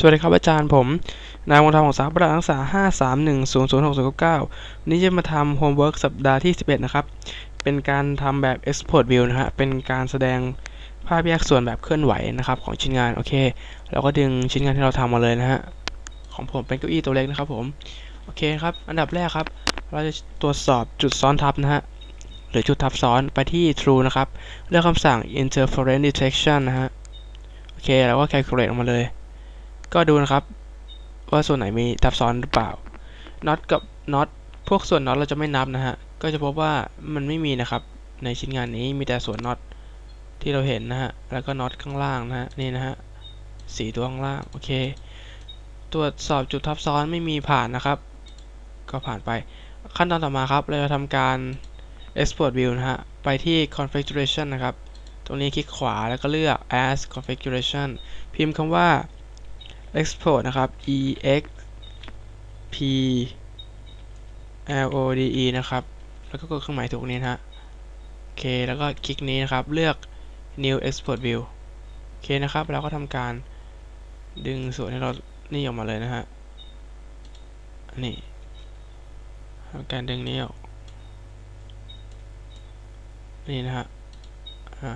สวัสดีครับอาจารย์ผม นายวงศ์ธรรมของสาบันศึกษา 5 3 1 0 0 6 0 9 9 นี้จะมาทำโฮมเวิร์กสัปดาห์ที่ 11 นะครับ เป็นการทำแบบ Export View นะฮะ เป็นการแสดงภาพแยกส่วนแบบเคลื่อนไหวนะครับ ของชิ้นงาน โอเค เราก็ดึงชิ้นงานที่เราทำมาเลยนะฮะ ของผมเป็นเก้าอี้ตัวเล็กนะครับผม โอเคครับ อันดับแรกครับ เราจะตรวจสอบจุดซ้อนทับนะฮะ หรือจุดทับซ้อนไปที่ true นะครับ เลือกคำสั่ง interference detection นะฮะ โอเค แล้วก็ calculate ออกมาเลย ก็ดูนะครับ ว่าส่วนไหนมีทับซ้อนหรือเปล่าน็อตกับน็อตพวกส่วนน็อตเราจะไม่นับนะฮะ ก็จะพบว่ามันไม่มีนะครับ ในชิ้นงานนี้มีแต่ส่วนน็อตที่เราเห็นนะฮะ แล้วก็น็อตข้างล่างนะฮะ นี่นะฮะสีตัวข้างล่าง โอเค ตรวจสอบจุดทับซ้อนไม่มีผ่านนะครับ ก็ผ่านไป ขั้นตอนต่อมาครับ เราจะทำการ export view นะฮะ ไปที่ configuration นะครับ ตรงนี้คลิกขวาแล้วก็เลือก as configuration พิมพ์คำว่า export นะครับ e x p l o d e นะครับ แล้วก็กดเครื่องหมายถูกนี้นะฮะ โอเค แล้วก็คลิกนี้นะครับ เลือก new export view โอเคนะครับแล้วก็ทำการดึงส่วนที่เรานี่ออกมาเลยนะฮะ นี่ทำการดึงนี้ออก นี่นะฮะ อ่า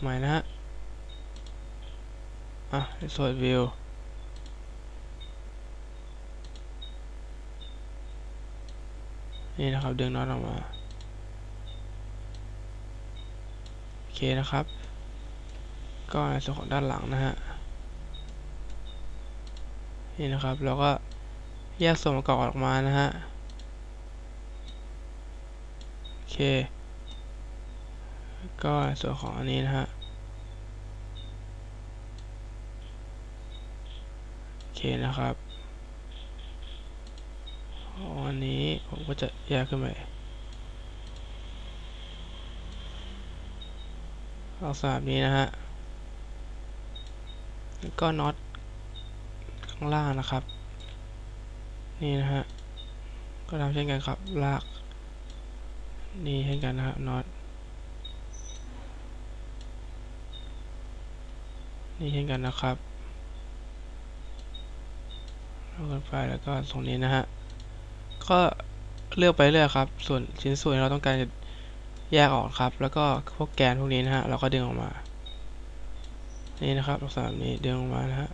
ใหม่นะฮะ อะสวดวิวนี่นะครับดึงน็อตออกมา โอเคนะครับ ก็ในส่วนของด้านหลังนะฮะ นี่นะครับเราก็แยกส่วนประกอบออกมานะฮะ โอเค ก็ส่วนของอันนี้นะฮะ โอ เคนะครับอันนี้ผมก็จะแยกขึ้นไปลักษณะแบบนี้นะฮะแล้วก็น็อตข้างล่างนะครับ นี่นะฮะ ก็ทำเช่นกันครับ ลาก นี่เช่นกันนะครับน็อต นี่เช่นกันนะครับ เอากันไปแล้วก็ตรงนี้นะฮะ ก็เลือกไปเรื่อยครับ ส่วนชิ้นส่วนที่เราต้องการจะแยกออกครับ แล้วก็พวกแกนพวกนี้นะฮะ เราก็ดึงออกมา นี่นะครับลักษณะนี้ดึงออกมานะฮะ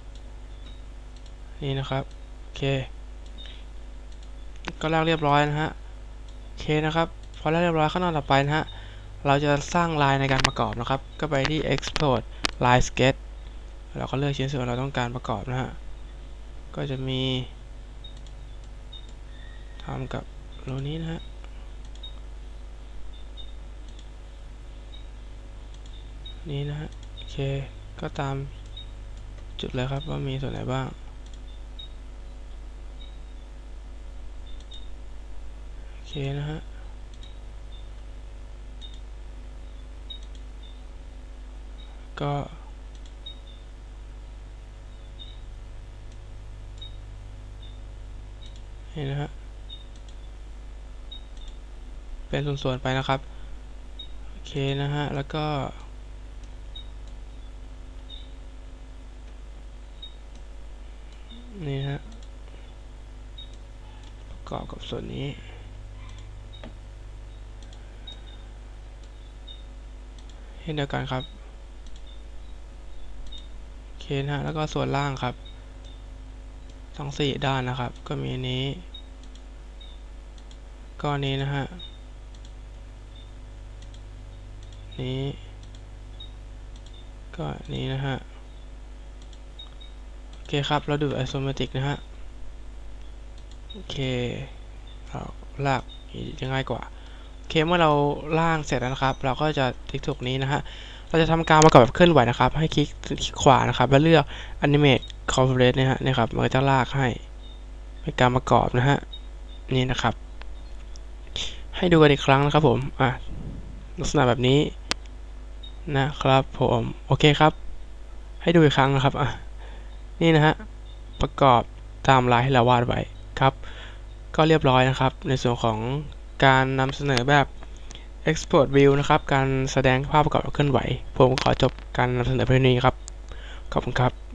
นี่นะครับ โอเค ก็ลากเรียบร้อยนะฮะ โอเคนะครับพอลากเรียบร้อยขั้นตอนต่อไปนะฮะ เราจะสร้างลายในการประกอบนะครับ ก็ไปที่ export line sketch เราก็เลือกชิ้นส่วนเราต้องการประกอบนะฮะ ก็จะมีทำกับโลนี้นะฮะนี่นะฮะโอเคก็ตามจุดเลยครับว่ามีส่วนไหนบ้างโอเคนะฮะก็ นี่นะฮะ เป็นส่วนๆไปนะครับ โอเคนะฮะ แล้วก็ นี่ฮะ ประกอบกับส่วนนี้เช่นเดียวกันครับ โอเคนะฮะ แล้วก็ส่วนล่างครับ ทั้งสี่ด้านนะครับ ก็มีนี้ก้อนนี้นะฮะนี้ก็นี้นะฮะ โอเคครับ เราดูไอโซเมตริกนะฮะ โอเค เราลากจะง่ายกว่า โอเค เมื่อเราล่างเสร็จแล้วนะครับ เราก็จะติ๊กถูกนี้นะฮะ เราจะทำการประกอบแบบเคลื่อนไหวนะครับ ให้คลิกขวานะครับแล้วเลือก Animate Converge นะฮะนี่ครับมันก็จะลากให้เป็นการประกอบนะฮะนี่นะครับ ให้ดูกันอีกครั้งนะครับผมอะลักษณะแบบนี้นะครับผมโอเคครับ ให้ดูอีกครั้งนะครับอะนี่นะฮะประกอบตามลายที่เราวาดไว้ครับ ก็เรียบร้อยนะครับ ในส่วนของการนำเสนอแบบ Export View นะครับ การแสดงภาพประกอบเคลื่อนไหว ผมขอจบการนำเสนอเพียงนี้ครับ ขอบคุณครับ